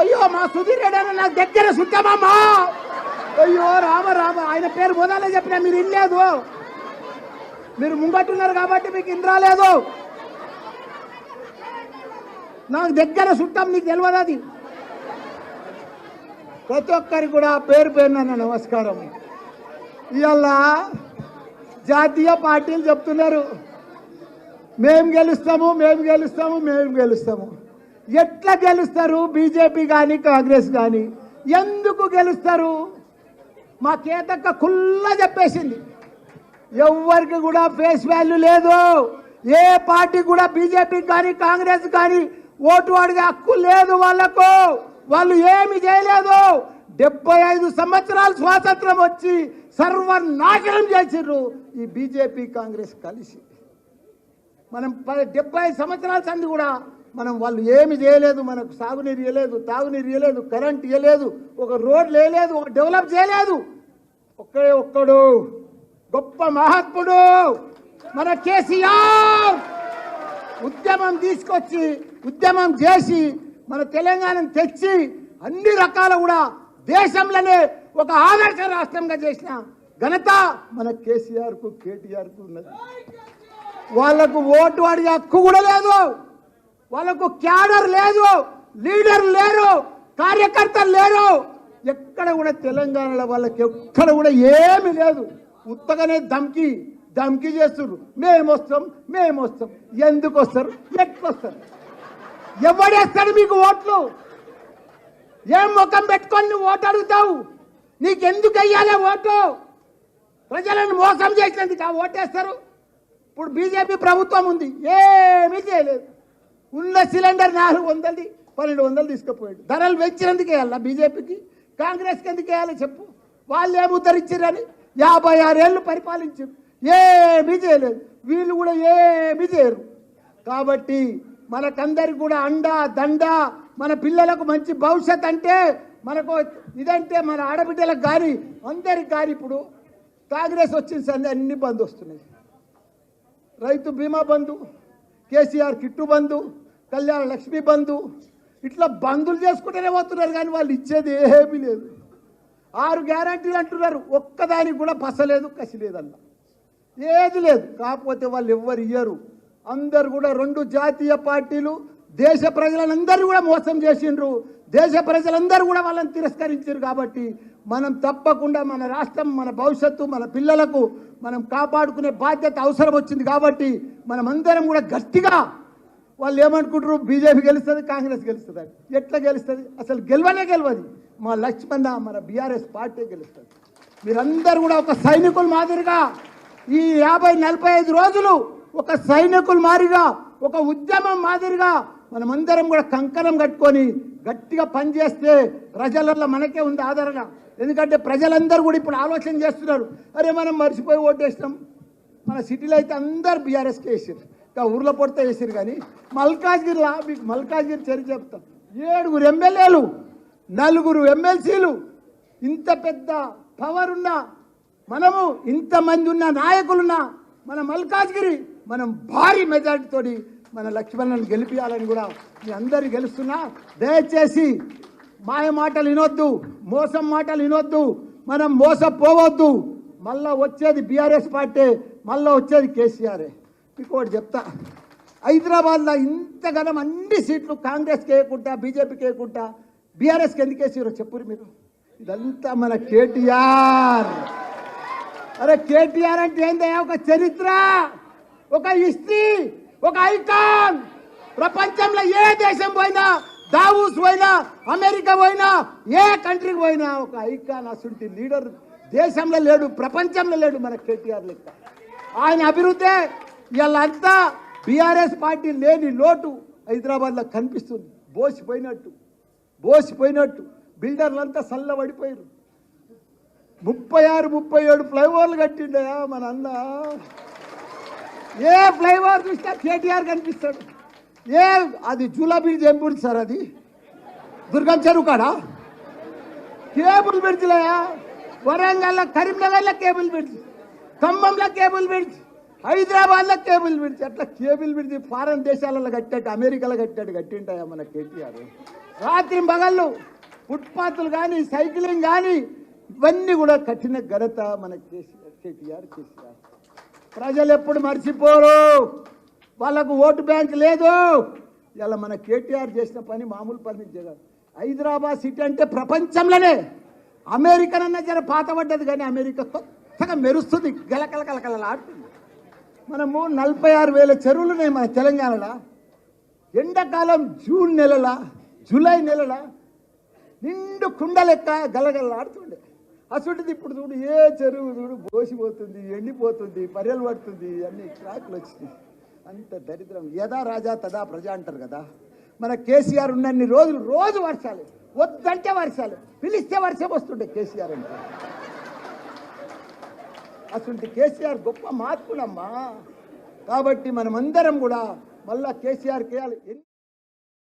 అయ్యో మా సుధీర్ ఎడన నాకు దగ్గర సుత్తమమ్మా అయ్యో రామ రామ. ఆయన పేరు పోదాలే చెప్పినా మీరు ఇల్లేదు మీరు ముంగట్టున్నారు కాబట్టి మీకు ఇన్ రాలేదు. నాకు దగ్గర చుట్టం నీకు తెలియదు అది. ప్రతి ఒక్కరికి కూడా పేరు పేరున నమస్కారం. ఇవాళ జాతీయ పార్టీలు చెప్తున్నారు. మేము గెలుస్తాము మేము గెలుస్తాము మేము గెలుస్తాము. ఎట్లా గెలుస్తారు? బీజేపీ కానీ కాంగ్రెస్ కానీ ఎందుకు గెలుస్తారు? మా కేతక్క కుల్ల చెప్పేసింది. ఎవరికి కూడా ఫేస్ వాల్యూ లేదు. ఏ పార్టీ కూడా బీజేపీ కానీ కాంగ్రెస్ కానీ ఓటు అడిగే హక్కు లేదు వాళ్ళకు. వాళ్ళు ఏమి చేయలేదు. డెబ్బై ఐదు సంవత్సరాలు స్వాతంత్రం వచ్చి సర్వనాశనం చేసిర్రు ఈ బీజేపీ కాంగ్రెస్ కలిసి. మనం పది డెబ్బై ఐదు సంవత్సరాల సంది కూడా మనం వాళ్ళు ఏమి చేయలేదు మనకు సాగునీరు ఇవ్వలేదు తాగునీరు ఇవ్వలేదు కరెంట్ ఇవ్వలేదు ఒక రోడ్లు వేయలేదు ఒక డెవలప్ చేయలేదు. ఒక్కడే ఒక్కడు గొప్ప మహాత్ముడు మన కేసీఆర్. ఉద్యమం తీసుకొచ్చి ఉద్యమం చేసి మన తెలంగాణను తెచ్చి అన్ని రకాల కూడా దేశంలోనే ఒక ఆదర్శ రాష్ట్రంగా చేసిన ఘనత మన కేసీఆర్కు కేటీఆర్కు ఉన్నది. వాళ్ళకు ఓటు అడిగే హక్కు కూడా లేదు. వాళ్ళకు క్యాడర్ లేదు లీడర్ లేరు కార్యకర్తలు లేరు. ఎక్కడ కూడా తెలంగాణలో వాళ్ళకి ఎక్కడ కూడా ఏమి లేదు. ఉత్తగానే ధమ్కి ధమ్కి చేస్తున్నారు మేము వస్తాం మేము వస్తాం. ఎందుకు వస్తారు? ఎట్లా వస్తారు? ఎవడేస్తాడు మీకు ఓట్లు? ఏం ముఖం పెట్టుకొని నువ్వు ఓటు అడుగుతావు? నీకెందుకు వెయ్యాలి ఓటు? ప్రజలను మోసం చేసినందుకు ఆ ఓటేస్తారు ఇప్పుడు బీజేపీ ప్రభుత్వం ఉంది. ఏమీ చేయలేదు. ఉన్న సిలిండర్ నాలుగు వందలది పన్నెండు వందలు తీసుకుపోయాడు. ధరలు పెంచినందుకు వేయాలా బీజేపీకి కాంగ్రెస్కి ఎందుకు వేయాలి చెప్పు? వాళ్ళు ఏమి ఉద్ధరించారని యాభై ఆరేళ్ళు పరిపాలించారు ఏమీ చేయలేదు. వీళ్ళు కూడా ఏమీ చేయరు. కాబట్టి మనకందరికి కూడా అండ దండ మన పిల్లలకు మంచి భవిష్యత్ అంటే మనకు ఇదంటే మన ఆడబిడ్డలకు కానీ అందరికి కానీ ఇప్పుడు కాంగ్రెస్ వచ్చిన సంది అన్ని బంద్ వస్తున్నాయి. రైతు బీమా బంధు కేసీఆర్ కిట్టు బంధు కళ్యాణ లక్ష్మి బంధు. ఇట్లా బంధులు చేసుకుంటేనే పోతున్నారు కానీ వాళ్ళు ఇచ్చేది ఏమీ లేదు. ఆరు గ్యారంటీలు అంటున్నారు. ఒక్కదానికి కూడా పసలేదు కసిలేదన్న ఏది లేదు. కాకపోతే వాళ్ళు ఎవ్వరు ఇయ్యరు. అందరు కూడా రెండు జాతీయ పార్టీలు దేశ ప్రజలందరూ కూడా మోసం చేసిండ్రు. దేశ ప్రజలందరూ కూడా వాళ్ళని తిరస్కరించారు కాబట్టి మనం తప్పకుండా మన రాష్ట్రం మన భవిష్యత్తు మన పిల్లలకు మనం కాపాడుకునే బాధ్యత అవసరం వచ్చింది కాబట్టి మనం అందరం కూడా గట్టిగా వాళ్ళు ఏమనుకుంటారు? బీజేపీ గెలుస్తుంది కాంగ్రెస్ గెలుస్తుంది. ఎట్లా గెలుస్తుంది? అసలు గెలవనే గెలవదు. మా లక్ష్మణ మన బీఆర్ఎస్ పార్టీ గెలుస్తుంది. మీరందరూ కూడా ఒక సైనికుల మాదిరిగా ఈ యాభై నలభై ఐదు రోజులు ఒక సైనికుల మాదిరిగా ఒక ఉద్యమం మాదిరిగా మనమందరం కూడా కంకణం కట్టుకొని గట్టిగా పనిచేస్తే ప్రజలలో మనకే ఉంది ఆదరణ. ఎందుకంటే ప్రజలందరూ కూడా ఇప్పుడు ఆలోచన చేస్తున్నారు. అరే మనం మర్చిపోయి ఓటేసినాం. మన సిటీలో అయితే అందరు బీఆర్ఎస్కే వేసారు ఊర్లో పొడితే వేసారు కానీ మల్కాజ్గిరిలా మీకు మల్కాజ్గిరి చరి చెప్తా. ఏడుగురు ఎమ్మెల్యేలు నలుగురు ఎమ్మెల్సీలు ఇంత పెద్ద పవర్ ఉన్నా మనము ఇంతమంది ఉన్న నాయకులున్నా మన మల్కాజ్గిరి మనం భారీ మెజార్టీతోటి మన లక్ష్మణులను గెలిపించాలని కూడా మీ అందరు గెలుస్తున్నా. దయచేసి మాయ మాటలు వినొద్దు మోసం మాటలు వినొద్దు మనం మోసపోవద్దు. మళ్ళా వచ్చేది బీఆర్ఎస్ పార్టీ మళ్ళా వచ్చేది కేసీఆర్ఏ. మీకు ఒకటి చెప్తా. హైదరాబాద్లో ఇంతగానం అన్ని సీట్లు కాంగ్రెస్కి వేయకుండా బీజేపీకి వేయకుండా బీఆర్ఎస్కి ఎందుకు వేసారో చెప్పురు మీరు. ఇదంతా మన కేటీఆర్. అరే కేటీఆర్ అంటే ఏందయ్యా ఒక చరిత్ర ఒక హిస్టరీ ఒక ఐకాన్. ప్రపంచంలో ఏ దేశం పోయినా దావూస్ పోయినా అమెరికా పోయినా ఏ కంట్రీకి పోయినా ఒక ఐకాన్ అసంటి లీడర్. దేశంలో లేడు ప్రపంచంలో లేడు మన కేటీఆర్ లెక్క. ఆయన అభివృద్ధి వీళ్ళంతా బీఆర్ఎస్ పార్టీ లేని లోటు హైదరాబాద్లో కనిపిస్తుంది. బోసిపోయినట్టు బోసిపోయినట్టు. బిల్డర్లంతా చల్లబడిపోయారు ముప్పై ఆరు ముప్పై ఏడు ఫ్లైఓవర్లు కట్టిండయా మన అన్న? ఏ ఫ్లైఓవర్ చూసినా కేటీఆర్ కనిపిస్తాడు. ఏ అది జూలా బ్రిడ్జ్ ఏం బ్రిడ్జ్ సార్ అది? దుర్గం చెరువు కాడా? కేబుల్ బ్రిడ్జ్లయా? వరంగల్లో కరీంనగర్లో కేబుల్ బ్రిడ్జ్ ఖమ్మంలో కేబుల్ బ్రిడ్జ్. హైదరాబాద్లో కేబుల్ బ్రిడ్జ్ అట్లా కేబుల్ బ్రిడ్జ్ ఫారెన్ దేశాలలో కట్టాడు అమెరికాలో కట్టాడు కట్టింటాయా మన కేటీఆర్? రాత్రి మగళ్ళు ఫుట్పాత్లు కానీ సైక్లింగ్ కానీ ఇవన్నీ కూడా కఠిన ఘనత మన కేసీఆర్ కేటీఆర్ కేసీఆర్. ప్రజలు ఎప్పుడు మర్చిపోరు. వాళ్ళకు ఓటు బ్యాంక్ లేదు. ఇలా మన కేటీఆర్ చేసిన పని మామూలు పని జగన్ హైదరాబాద్ సిటీ అంటే ప్రపంచంలోనే. అమెరికన్ అన్న జర పాతబడ్డది కానీ అమెరికా కొత్తగా మెరుస్తుంది. గలకల కలకలలాడుతుంది మనము నలభై ఆరు వేల చెరువులు ఉన్నాయి మన తెలంగాణలో. ఎండాకాలం జూన్ నెలల జూలై నెలల నిండు కుండలెక్క గలగలలాడుతుండే అసలుది ఇప్పుడు చూడు ఏ చెరువు చూడు బోసిపోతుంది ఎండిపోతుంది పర్యలు పడుతుంది అన్ని ట్రాక్లు వచ్చినాయి. అంత దరిద్రం. యదా రాజా తదా ప్రజ అంటారు కదా. మన కేసీఆర్ ఉన్నన్ని రోజులు రోజు వర్షాలు. వద్దంటే వర్షాలు. పిలిస్తే వర్షం వస్తుండే కేసీఆర్ అంటే. అసలు కేసీఆర్ గొప్ప మార్పులమ్మా. కాబట్టి మనమందరం కూడా మళ్ళా కేసీఆర్ కేయాలి